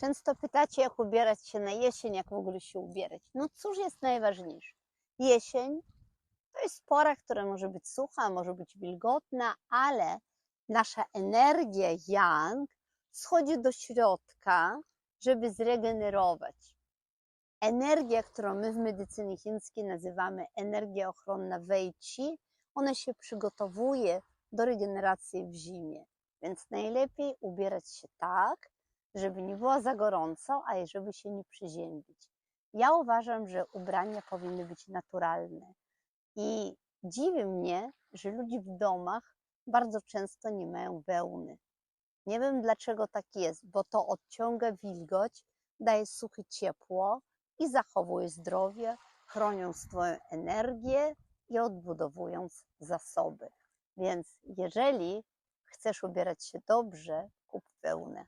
Często pytacie, jak ubierać się na jesień, jak w ogóle się ubierać. No cóż jest najważniejsze? Jesień to jest pora, która może być sucha, może być wilgotna, ale nasza energia yang schodzi do środka, żeby zregenerować. Energia, którą my w medycynie chińskiej nazywamy energia ochronna Wei Qi, ona się przygotowuje do regeneracji w zimie. Więc najlepiej ubierać się tak, żeby nie było za gorąco, a żeby się nie przeziębić. Ja uważam, że ubrania powinny być naturalne. I dziwi mnie, że ludzie w domach bardzo często nie mają wełny. Nie wiem dlaczego tak jest, bo to odciąga wilgoć, daje suche ciepło i zachowuje zdrowie, chroniąc Twoją energię i odbudowując zasoby. Więc jeżeli chcesz ubierać się dobrze, kup wełnę.